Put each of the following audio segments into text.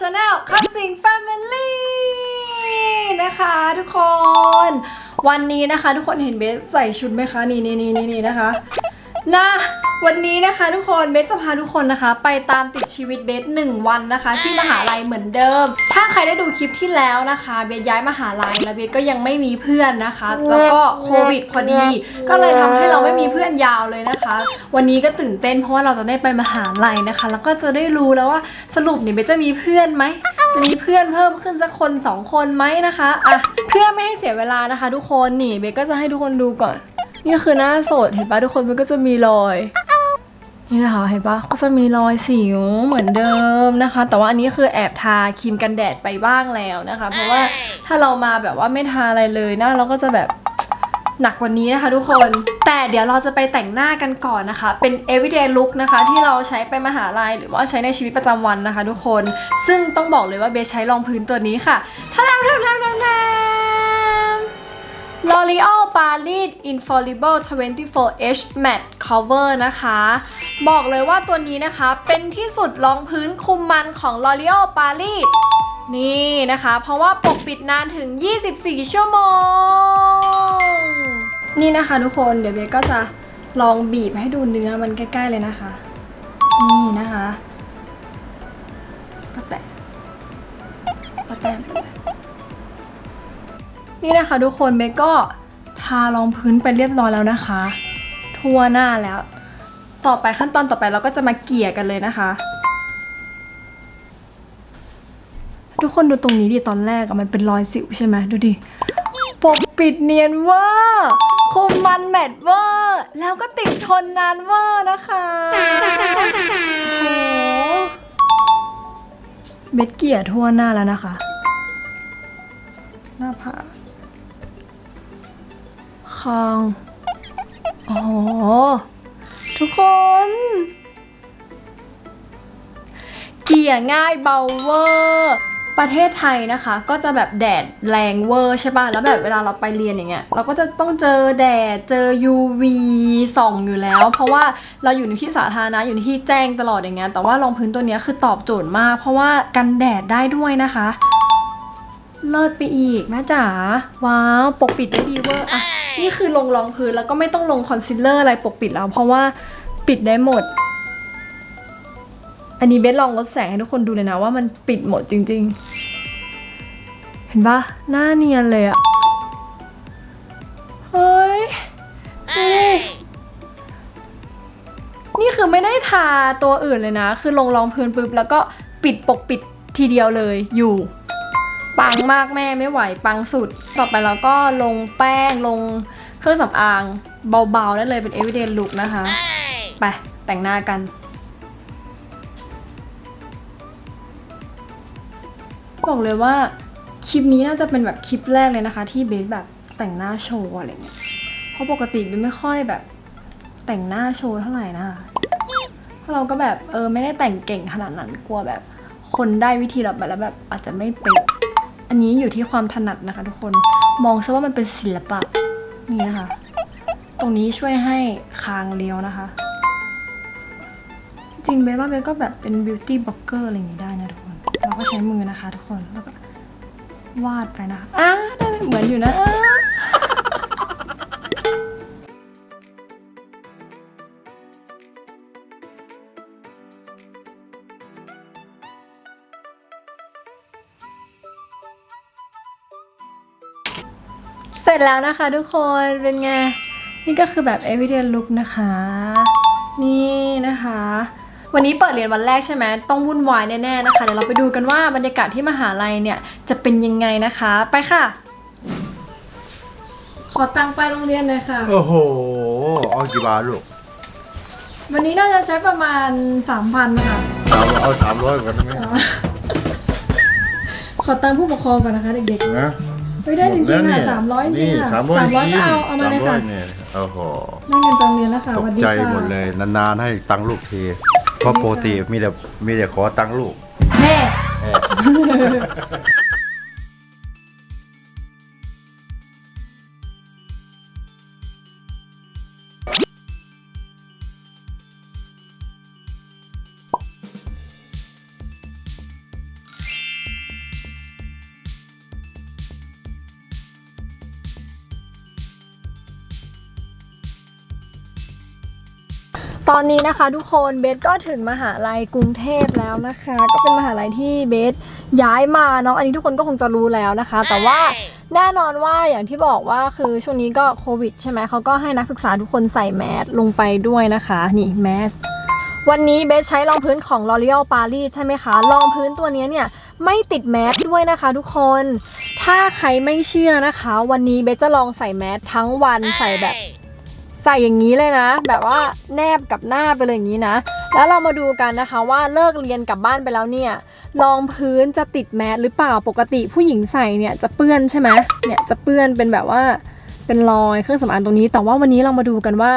ชาแนลคัพสิงแฟมิลี่นะคะทุกคน วันนี้นะคะ ทุกคนเห็นเบสใส่ชุดไหมคะ นี่นี่นี่นี่นี่นะคะนะ วันนี้นะคะทุกคนเบสจะพาทุกคนนะคะ ไปตามติดชีวิตเบสหนึ่งวันนะคะ ที่มหาลัยเหมือนเดิม ถ้าใครได้ดูคลิปที่แล้วนะคะ เบสย้ายมหาลัยแล้วเบสก็ยังไม่มีเพื่อนนะคะ แล้วก็โควิดพอดี ก็เลยทำให้เราไม่มีเพื่อนยาวเลยนะคะ วันนี้ก็ตื่นเต้นเพราะว่าเราจะได้ไปมหาลัยนะคะ แล้วก็จะได้รู้แล้วว่าสรุปเนี่ยเบสจะมีเพื่อนไหมจะมีเพื่อนเพิ่มขึ้นสักคนสองคนไหมนะคะอะเพื่อไม่ให้เสียเวลานะคะ ทุกคนนี่เบสก็จะให้ทุกคนดูก่อนนี่คือหน้าสดเห็นปะทุกคนมันก็จะมีรอย นี่นะคะเห็นปะก็จะมีรอยสิวเหมือนเดิมนะคะ แต่ว่าอันนี้คือแอบทาครีมกันแดดไปบ้างแล้วนะคะ เพราะว่าถ้าเรามาแบบว่าไม่ทาอะไรเลยหน้าเราก็จะแบบหนักกว่านี้นะคะทุกคน แต่เดี๋ยวเราจะไปแต่งหน้ากันก่อนนะคะ เป็น everyday look นะคะ ที่เราใช้ไปมหาลัยหรือว่าใช้ในชีวิตประจำวันนะคะ ทุกคน ซึ่งต้องบอกเลยว่าเบสใช้รองพื้นตัวนี้ค่ะท่าดำท่าดำท่าดำ L'Oreal Paris Infallible 24H Matte Cover นะคะ บอกเลยว่าตัวนี้นะคะ เป็นที่สุดรองพื้นคุมมันของ L'Oreal Paris นี่นะคะ เพราะว่าปกปิดนานถึง 24 ชั่วโมง นี่นะคะทุกคนเดี๋ยวเบก็จะลองบีบให้ดูเนื้อมันใกล้ ๆ เลยนะคะ นี่นะคะ ก็แตะก็แตะไป นี่นะคะทุกคนเบก็ทารองพื้นไปเรียบร้อยแล้วนะคะ ทั่วหน้าแล้ว ต่อไปขั้นตอนต่อไปเราก็จะมาเกลี่ยกันเลยนะคะ ทุกคนดูตรงนี้ดิตอนแรกอะมันเป็นรอยสิวใช่ไหมดูดิปกปิดเนียนเวอร์คุมมันแมทเวอร์แล้วก็ติดทนนานเวอร์นะคะโอ้เบ็ดเกลี่ยทั่วหน้าแล้วนะคะ หน้าผาก คางโอ้ทุกคน เกี่ยง่ายเบาเวอร์ประเทศไทยนะคะ ก็จะแบบแดดแรงเวอร์ใช่ป่ะ แล้วแบบเวลาเราไปเรียนอย่างเงี้ย เราก็จะต้องเจอแดด เจอ UV ส่องอยู่แล้ว เพราะว่าเราอยู่ในที่สาธารณะอยู่ในที่แจ้งตลอดอย่างเงี้ย แต่ว่ารองพื้นตัวเนี้ยคือตอบโจทย์มาก เพราะว่ากันแดดได้ด้วยนะคะ เลิศไปอีกนะจ๋าว้าวปกปิดได้ดีเวอร์อะนี่คือลงรองพื้นแล้วก็ไม่ต้องลงคอนซีลเลอร์อะไรปกปิดแล้ว เพราะว่าปิดได้หมด อันนี้เบสลองลดแสงให้ทุกคนดูเลยนะว่ามันปิดหมดจริง ๆ เห็นปะหน้าเนียนเลยอะเฮ้ยนี่นี่คือไม่ได้ทาตัวอื่นเลยนะ คือลงรองพื้นปุ๊บแล้วก็ปิดปกปิดทีเดียวเลยอยู่ ปังมากแม่ไม่ไหวปังสุด ต่อไปเราก็ลงแป้งลงเครื่องสำอางเบาๆได้เลยเป็น everyday look นะคะ ไป แต่งหน้ากันบอกเลยว่าคลิปนี้น่าจะเป็นแบบคลิปแรกเลยนะคะ ที่เบสแบบแต่งหน้าโชว์อะไรเงี้ย เพราะปกติเบสไม่ค่อยแบบแต่งหน้าโชว์เท่าไหร่นะเพราะเราก็แบบเออไม่ได้แต่งเก่งขนาดนั้นกลัวแบบ คนได้วิธีเราไปแล้วแบบอาจจะไม่เป๊ะ อันนี้อยู่ที่ความถนัดนะคะทุกคนมองซะว่ามันเป็นศิลปะนี่นะคะ ตรงนี้ช่วยให้คางเลี้ยวนะคะ จริงเบลว่าเบลก็แบบเป็นบิวตี้บล็อกเกอร์อะไรอย่างนี้ได้นะทุกคน เราก็ใช้มือนะคะทุกคนแล้วก็วาดไปนะคะอ่าได้เหมือนอยู่นะ จแล้วนะคะทุกคนเป็นไง นี่ก็คือแบบ everyday look นะคะ นี่นะคะ วันนี้เปิดเรียนวันแรกใช่ไหมต้องวุ่นวายแน่ๆนะคะ เดี๋ยวเราไปดูกันว่าบรรยากาศที่มหาลัยเนี่ย จะเป็นยังไงนะคะ ไปค่ะ ขอตังค์ไปโรงเรียนเลยค่ะ โอ้โหเอากี่บาทลูกวันนี้น่าจะใช้ประมาณสามพันค่ะสามเอาสามร้อยก่อนได้ไหมขอตังค์ผู้ปกครองก่อนนะคะเด็กนะๆ ไม่ได้จริงๆค่ะสามร้อยจริงๆค่ะสามร้อยสามร้อยก็เอาเอามาเลยค่ะสร้อนี่โอ้โหได้เงินไปโรงเรียนแล้วค่ะตสวักสดีใจค่ะหมดเลยนานๆให้ตังค์ลูกทีเพราะปกติมีแต่มีแต่ขอตังค์ลูกแม่ ตอนนี้นะคะทุกคนเบสก็ถึงมหาลัยกรุงเทพแล้วนะคะ ก็เป็นมหาลัยที่เบสย้ายมาเนาะอันนี้ทุกคนก็คงจะรู้แล้วนะคะ แต่ว่าแน่นอนว่าอย่างที่บอกว่าคือช่วงนี้ก็โควิดใช่ไหมเขาก็ให้นักศึกษาทุกคนใส่แมสลงไปด้วยนะคะนี่แมสวันนี้เบสใช้รองพื้นของ L'Oreal Paris ใช่ไหมคะรองพื้นตัวนี้เนี่ยไม่ติดแมสด้วยนะคะทุกคน ถ้าใครไม่เชื่อนะคะ วันนี้เบสจะลองใส่แมสทั้งวันใส่แบบใส่อย่างนี้เลยนะ แบบว่าแนบกับหน้าไปเลยอย่างนี้นะ แล้วเรามาดูกันนะคะว่าเลิกเรียนกลับบ้านไปแล้วเนี่ยรองพื้นจะติดแมสหรือเปล่าปกติผู้หญิงใส่เนี่ยจะเปื้อนใช่ไหมเนี่ยจะเปื้อนเป็นแบบว่าเป็นรอยเครื่องสำอางตรงนี้ แต่ว่าวันนี้เรามาดูกันว่า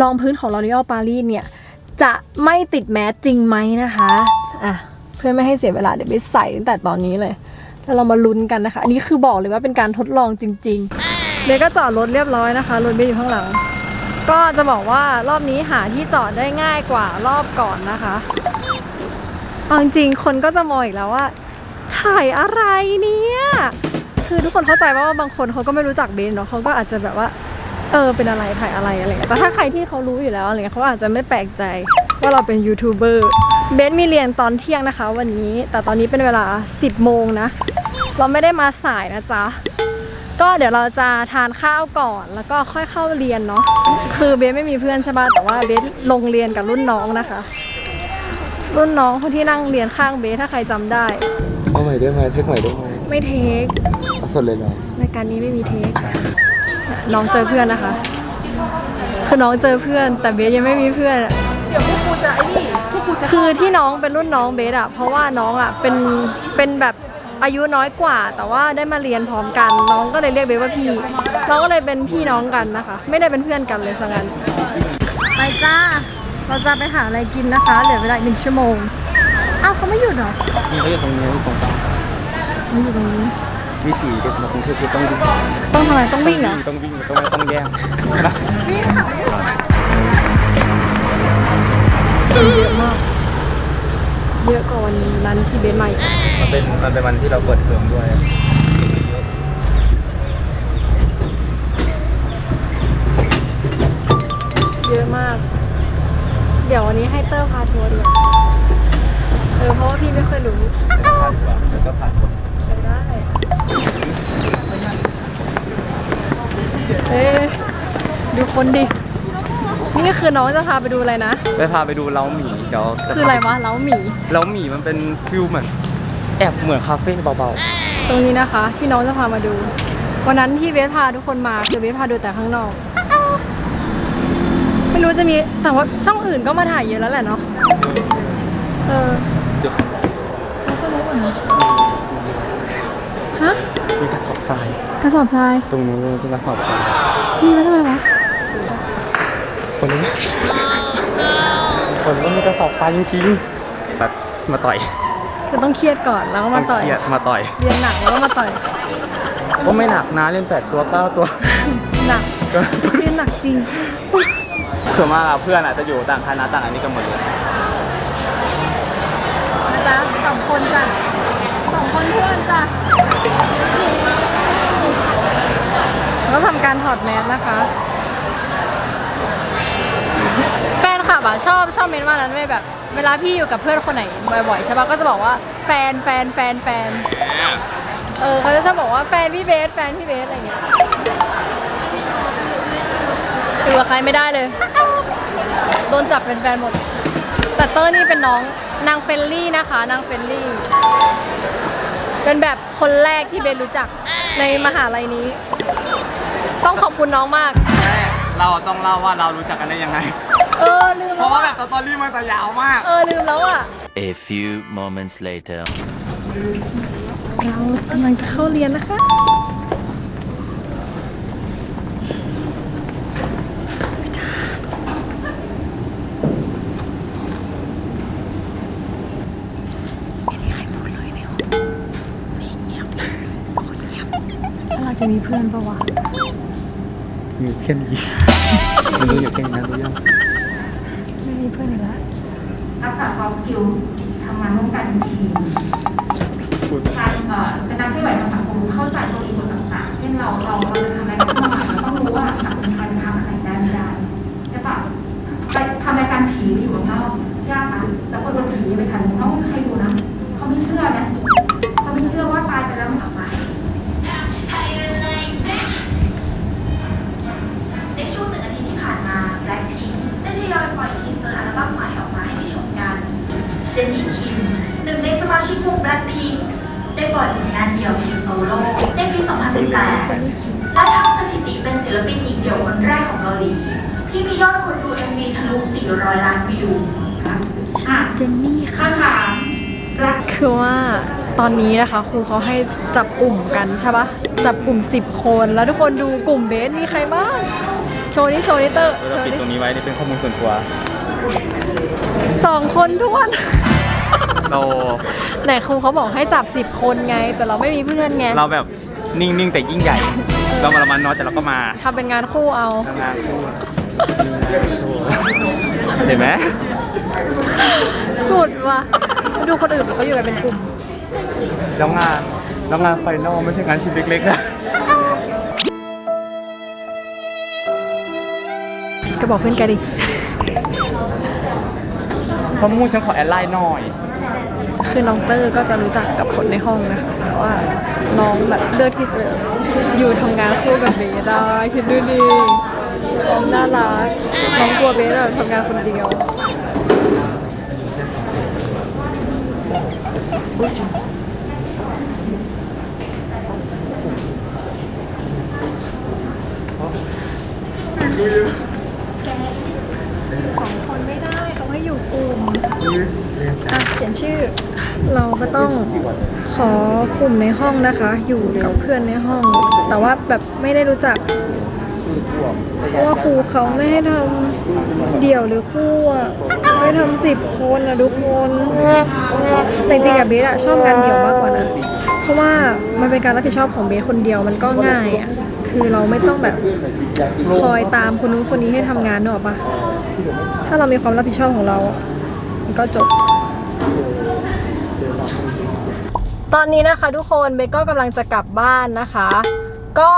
รองพื้นของ L'Oreal Paris เนี่ยจะไม่ติดแมสจริงไหมนะคะอะเพื่อไม่ให้เสียเวลาเดี๋ยวไปใส่ตั้งแต่ตอนนี้เลยแล้วเรามาลุ้นกันนะคะ อันนี้คือบอกเลยว่าเป็นการทดลองจริง ๆ เบสก็จอดรถเรียบร้อยนะคะ รถเบอยู่ข้างหลัง ก็จะบอกว่ารอบนี้หาที่จอดได้ง่ายกว่ารอบก่อนนะคะเอาจริงคนก็จะมองอีกแล้วว่า ถ่ายอะไรเนี่ยคือทุกคนเข้าใจว่าบางคนเขาก็ไม่รู้จักเบนเนาะเขาก็อาจจะแบบว่า เออเป็นอะไรถ่ายอะไรอะไรแต่ถ้าใครที่เขารู้อยู่แล้วอะไรเงี้ยเขาอาจจะไม่แปลกใจว่าเราเป็นยูทูบเบอร์เบนมีเรียนตอนเที่ยงนะคะ วันนี้แต่ตอนนี้เป็นเวลา 10 โมงนะ เราไม่ได้มาสายนะจ๊ะ ก็เดี๋ยวเราจะทานข้าวก่อนแล้วก็ค่อยเข้าเรียนเนาะคือเบสไม่มีเพื่อนใช่ป่ะแต่ว่าเบสลงเรียนกับรุ่นน้องนะคะ รุ่นน้องคนที่นั่งเรียนข้างเบสถ้าใครจำได้ เอาใหม่ได้ไหมเทคใหม่ได้ไหมไม่เทคเอาสดเลยเหรอรายการนี้ไม่มีเทคน้องเจอเพื่อนนะคะคือน้องเจอเพื่อน แต่เบสยังไม่มีเพื่อนอะคือที่น้องเป็นรุ่นน้องเบสอะเพราะว่าน้องอะเป็นเป็นแบบ อายุน้อยกว่า แต่ว่าได้มาเรียนพร้อมกัน น้องก็เลยเรียกเบสว่าพี่เราก็เลยเป็นพี่น้องกันนะคะ ไม่ได้เป็นเพื่อนกันเลยสังั้นไปจ้า เราจะไปหาอะไรกินนะคะ เหลือเวลาอีกหนึ่งชั่วโมง อ้าวเขาไม่หยุดเหรอนี่เขาอยู่ตรงนี้ตรงกลางไม่อยู่ตรงนี้ วิถีเด็กมากรุงเทพคือต้องวิ่งต้องทำอะไรต้องวิ่งเหรอต้องวิ่งต้องไม่ต้องแย่งนะวิ่งค่ะเยอะมาก เยอะกว่าวันนั้นที่เบสมาอีกมันเป็นมันเป็นวันที่เราเปิดเทอมด้วยเยอะมาก เดี๋ยววันนี้ให้เตอร์พาทัวร์ดีกว่าเออเพราะว่าพี่ไม่เคยรู้แล้วก็ผ่านไปได้เอ๊ะดูคนดินี่ คือน้องจะพาไปดูอะไรนะ ไปพาไปดูเล้าหมีเดี๋ยวจคืออะไรวะเล้าหมี เล้าหมีมันเป็นฟิลเหมือนแอบเหมือนคาเฟ่เบาตรงนี้นะคะ ที่น้องจะพามาดู วันนั้นที่เบสพาทุกคนมาคือเบสพาดูแต่ข้างนอก ไม่รู้จะมีแต่ว่าช่องอื่นก็มาถ่ายเยอะแล้วแหละเนาะเออๆเดี๋ยวไม่ใช่รู้เหรอฮะมีกระสอบทรายกระสอบทรายตรงนู้นเป็นกระสอบทรายมีไว้ทำไมวะ คนนี้คนก็มีกระสอบทรายจริงๆแบบมาต่อยคือต้องเครียดก่อนแล้วก็มาต่อยเครียดมาต่อย เรียนหนักแล้วก็มาต่อย ก็ไม่หนักนะเล่นแปดตัวเก้าตัว หนักก็เรียนหนักจริงส่วนมากอะเพื่อนอาจจะอยู่ต่างคณะต่างอันนี้กันหมดเลยนะจ๊ะสองคนจ้ะสองคนเพื่อนจ้ะแล้วทำการถอดแมสนะคะ แฟนคลับอะชอบชอบเมนว่านั้นเว้ยแบบ เวลาพี่อยู่กับเพื่อนคนไหนบ่อยๆใช่ปะก็จะบอกว่าแฟนแฟนแฟนแฟนเออเขาจะชอบบอกว่าแฟนพี่เบสแฟนพี่เบสอะไรอย่างเงี้ยอยู่กับใครไม่ได้เลย โดนจับเป็นแฟนหมด แต่เตอร์นี่เป็นน้องนางเฟลลี่นะคะ นางเฟลลี่ เป็นแบบคนแรกที่เบนรู้จักในมหาลัยนี้ ต้องขอบคุณน้องมาก เราต้องเล่าว่าเรารู้จักกันได้ยังไง เออลืมเพแล้วราะว่าอะแบบสตอรี่มันจะยาวมาก เออลืมแล้วอะ A few moments later. เรากำลังจะเข้าเรียนนะคะถ้าเราจะมีเพื่อนปะวะอยู่แค่นี้มันรู้อยู่แค่นี้นะรู้ยังไม่มี เพื่อนอีกแล้วทักษะ soft skill ทำงานร่วมกันเป็นทีมพูดการเอ่อเป็นนักเคลื่อนไหวทางสังคมเข้าใจตัวอีกคนต่างๆ เช่นเราเราเรา เจนนี่คิมหนึ่งในสมาชิกวงแบล็คพิงได้ปล่อยผลงานเดี่ยวเพลงโซโล่ในปี 2018 และทำสถิติเป็นศิลปินหญิงเดี่ยวคนแรกของเกาหลี ที่มียอดคนดู MV ทะลุ 400 ล้านวิวค่ะเจนนี่คำถามคือว่าตอนนี้นะคะครูเขาให้จับกลุ่มกันใช่ปะจับกลุ่ม 10 คนแล้วทุกคนดูกลุ่มเบสมีใครบ้างโชว์นี่โชว์นี่เตอร์เราปิดตรงนี้ไว้นี่เป็นข้อมูลส่วนตัวสองคนทุกคน เราไหนครูเขาบอกให้จับ10คนไง แต่เราไม่มีเพื่อนไงเราแบบนิ่งๆแต่ยิ่งใหญ่ เรามาละมันน้อยแต่เราก็มาทำเป็นงานคู่เอา ทำงานคู่เห็นไหมสุดว่ะดูคนอื่นเขาอยู่กันเป็นกลุ่ม แล้วงานแล้วงานไฟนอลไม่ใช่งานชิ้นเล็กๆนะก็บอกเพื่อนกันดิข้อมูลฉันขอแอดไลน์หน่อย คือน้องเตอร์ก็จะรู้จักกับคนในห้องนะคะแต่ว่าน้องแบบเลือกที่จะอยู่ทำงานคู่กับเบสได้คิดดูดิน้องน่ารักน้องกลัวเบสแบบทำงานคนเดียวสองคนไม่ได้เขาให้อยู่กลุ่มอ่ะเขียนชื่อ เราก็ต้องขอกลุ่มในห้องนะคะ อยู่กับเพื่อนในห้อง แต่ว่าแบบไม่ได้รู้จักเพราะว่าครูเขาไม่ให้ทำเดี่ยวหรือคู่อะให้ทำสิบคนนะทุกคนแต่จริงๆอะเบสอะชอบงานเดี่ยวมากกว่านะเพราะว่ามันเป็นการรับผิดชอบของเบสคนเดียวมันก็ง่ายอะคือเราไม่ต้องแบบคอยตามคนนู้นคนนี้ให้ทำงานเนอะปะถ้าเรามีความรับผิดชอบของเรามันก็จบ ตอนนี้นะคะทุกคนเบก็กำลังจะกลับบ้านนะคะ ก็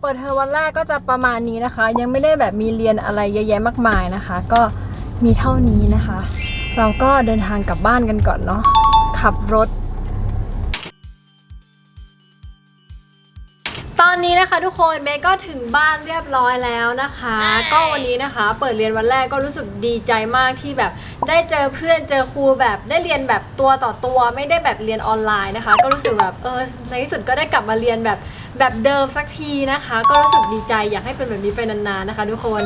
เปิดเทอมวันแรกก็จะประมาณนี้นะคะ ยังไม่ได้แบบมีเรียนอะไรเยอะแยะมากมายนะคะ ก็มีเท่านี้นะคะ เราก็เดินทางกลับบ้านกันก่อนเนาะขับรถ ตอนนี้นะคะทุกคนเมย์ก็ถึงบ้านเรียบร้อยแล้วนะคะ ก็วันนี้นะคะ เปิดเรียนวันแรกก็รู้สึกดีใจมากที่แบบได้เจอเพื่อนเจอครูแบบได้เรียนแบบตัวต่อตัวไม่ได้แบบเรียนออนไลน์นะคะ ก็รู้สึกแบบเออในที่สุดก็ได้กลับมาเรียนแบบแบบเดิมสักทีนะคะ ก็รู้สึกดีใจอยากให้เป็นแบบนี้ไปนานๆนะคะ ทุกคน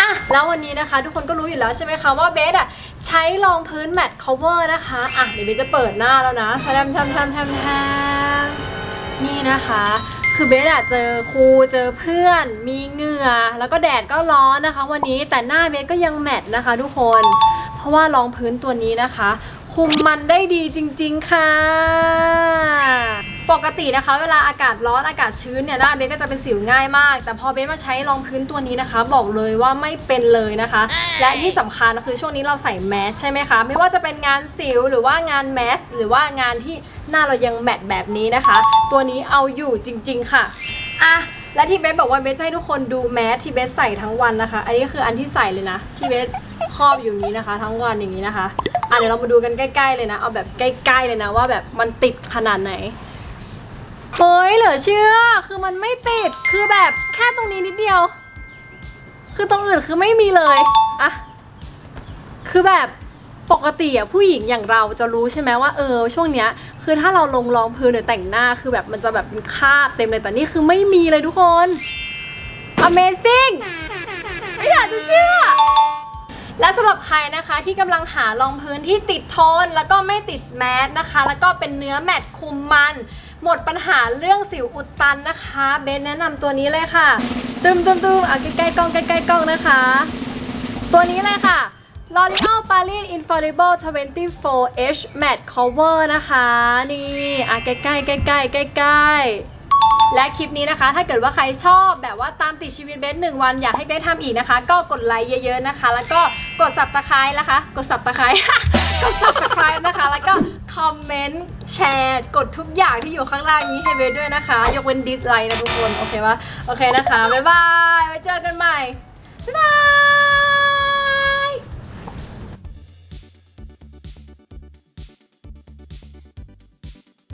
อะแล้ววันนี้นะคะ ทุกคนก็รู้อยู่แล้วใช่ไหมคะว่าเบสอะใช้รองพื้นแมตต์ cover นะคะอะเดี๋ยวเบสจะเปิดหน้าแล้วนะทำทำทำทำทำนี่นะคะ คือเบสอะเจอครูเจอเพื่อน มีเหงื่อ แล้วก็แดดก็ร้อนนะคะ วันนี้แต่หน้าเบสก็ยังแมทนะคะ ทุกคน เพราะว่ารองพื้นตัวนี้นะคะ คุมมันได้ดีจริง ๆค่ะ ปกตินะคะ เวลาอากาศร้อนอากาศชื้นเนี่ยหน้าเบสก็จะเป็นสิวง่ายมาก แต่พอเบสมาใช้รองพื้นตัวนี้นะคะ บอกเลยว่าไม่เป็นเลยนะคะ และที่สำคัญคือช่วงนี้เราใส่แมสใช่ไหมคะ ไม่ว่าจะเป็นงานสิวหรือว่างานแมสหรือว่างานที่หน้าเรายังแมทแบบนี้นะคะ ตัวนี้เอาอยู่จริง ๆ ค่ะอะและที่เบสบอกว่าเบสจะให้ทุกคนดูแมสที่เบสใส่ทั้งวันนะคะ อันนี้คืออันที่ใส่เลยนะ ที่เบสครอบอยู่อย่างนี้นะคะ ทั้งวันอย่างนี้นะคะอะเดี๋ยวเรามาดูกันใกล้ ๆ เลยนะ เอาแบบใกล้ ๆ เลยนะว่าแบบมันติดขนาดไหน เฮ้ยเหลือเชื่อ คือมันไม่ติด คือแบบแค่ตรงนี้นิดเดียว คือตรงอื่นคือไม่มีเลยอะคือแบบปกติอะผู้หญิงอย่างเราจะรู้ใช่ไหมว่าเออช่วงเนี้ย คือถ้าเราลงรองพื้นหรือแต่งหน้าคือแบบมันจะแบบมีคราบเต็มเลยแต่นี่คือไม่มีเลยทุกคน Amazing ไม่อยากจะเชื่อ และสำหรับใครนะคะที่กำลังหารองพื้นที่ติดโทน แล้วก็ไม่ติดแมสนะคะ แล้วก็เป็นเนื้อแมตต์คุมมัน หมดปัญหาเรื่องสิวอุดตันนะคะ เบนแนะนำตัวนี้เลยค่ะ ตึมตึมตึมอะใกล้ๆกล้องใกล้ๆกล้องนะคะ ตัวนี้เลยค่ะ L'Oreal Paris Infallible 24H Matte Cover นะคะ นี่อะใกล้ๆใกล้ๆใกล้ๆและคลิปนี้นะคะ ถ้าเกิดว่าใครชอบแบบว่าตามติดชีวิตเบสหนึ่งวันอยากให้เบสทำอีกนะคะ ก็กดไลค์เยอะๆนะคะ แล้วก็กด subscribe นะคะ กด subscribe กด subscribe นะคะ แล้วก็คอมเมนต์แชร์กดทุกอย่างที่อยู่ข้างล่างนี้ให้เบสด้วยนะคะ ยกเว้นดิสไลค์นะทุกคน โอเคปะโอเคนะคะ บ๊ายบาย ไว้เจอกันใหม่ บ๊ายบาย